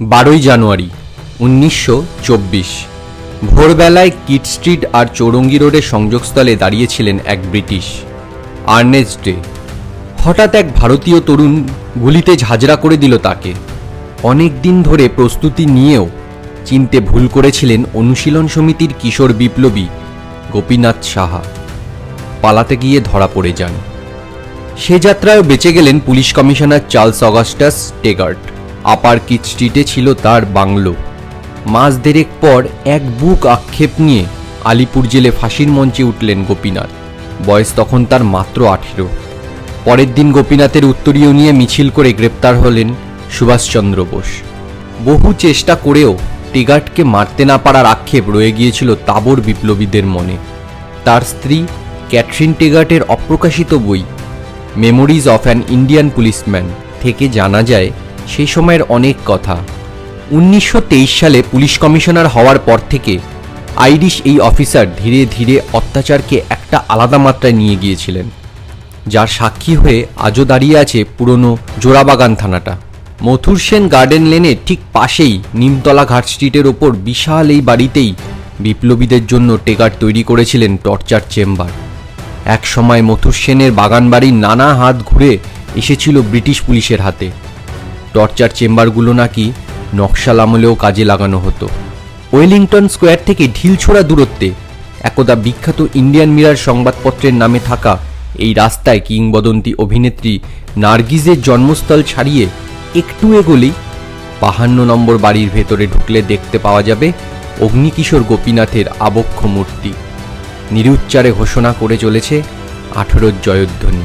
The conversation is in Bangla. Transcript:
বারোই জানুয়ারি, উনিশশো চব্বিশ। ভোরবেলায় কিট স্ট্রিট আর চৌরঙ্গি রোডের সংযোগস্থলে দাঁড়িয়েছিলেন এক ব্রিটিশ, আর্নেস্ট ডে। হঠাৎ এক ভারতীয় তরুণ গুলিতে ঝাঁঝরা করে দিল তাকে। অনেক দিন ধরে প্রস্তুতি নিয়েও চিনতে ভুল করেছিলেন অনুশীলন সমিতির কিশোর বিপ্লবী গোপীনাথ সাহা। পালাতে গিয়ে ধরা পড়ে যান। সে যাত্রায় বেঁচে গেলেন police commissioner Charles Augustus Tegart. Upper Kyd স্ট্রিটে ছিল তার বাংলো। মাস দেড়েক পর এক বুক আক্ষেপ নিয়ে আলিপুর জেলে ফাঁসির মঞ্চে উঠলেন গোপীনাথ। বয়স তখন তার মাত্র আঠেরো। পরের দিন গোপীনাথের উত্তরীয় নিয়ে মিছিল করে গ্রেপ্তার হলেন সুভাষচন্দ্র বোস। বহু চেষ্টা করেও টেগার্টকে মারতে না পারার আক্ষেপ রয়ে গিয়েছিল তাবর বিপ্লবীদের মনে। তার স্ত্রী ক্যাথরিন টেগার্টের অপ্রকাশিত বই, memories of an Indian policeman, থেকে জানা যায় সেই সময়ের অনেক কথা। উনিশশো তেইশ সালে পুলিশ কমিশনার হওয়ার পর থেকে আইরিশ এই অফিসার ধীরে ধীরে অত্যাচারকে একটা আলাদা মাত্রায় নিয়ে গিয়েছিলেন, যার সাক্ষী হয়ে আজও দাঁড়িয়ে আছে পুরনো জোড়াবাগান থানাটা। মথুর সেন গার্ডেন লেনের ঠিক পাশেই নিমতলা ঘাট স্ট্রিটের ওপর বিশাল এই বাড়িতেই বিপ্লবীদের জন্য টেকার তৈরি করেছিলেন টর্চার চেম্বার। এক সময় মথুর সেনের বাগান বাড়ির নানা হাত ঘুরে এসেছিল ব্রিটিশ পুলিশের হাতে। টর্চার চেম্বারগুলো নাকি নকশাল আমলেও কাজে লাগানো হতো। ওয়েলিংটন স্কোয়ার থেকে ঢিলছোড়া দূরত্বে একদা বিখ্যাত ইন্ডিয়ান মিরার সংবাদপত্রের নামে থাকা এই রাস্তায় কিংবদন্তি অভিনেত্রী নার্গিজের জন্মস্থল ছাড়িয়ে একটু এগোলেই বাহান্ন নম্বর বাড়ির ভেতরে ঢুকলে দেখতে পাওয়া যাবে অগ্নিকিশোর গোপীনাথের আবক্ষ মূর্তি। নিরুচ্চারে ঘোষণা করে চলেছে আঠেরোর জয়ধ্বনি।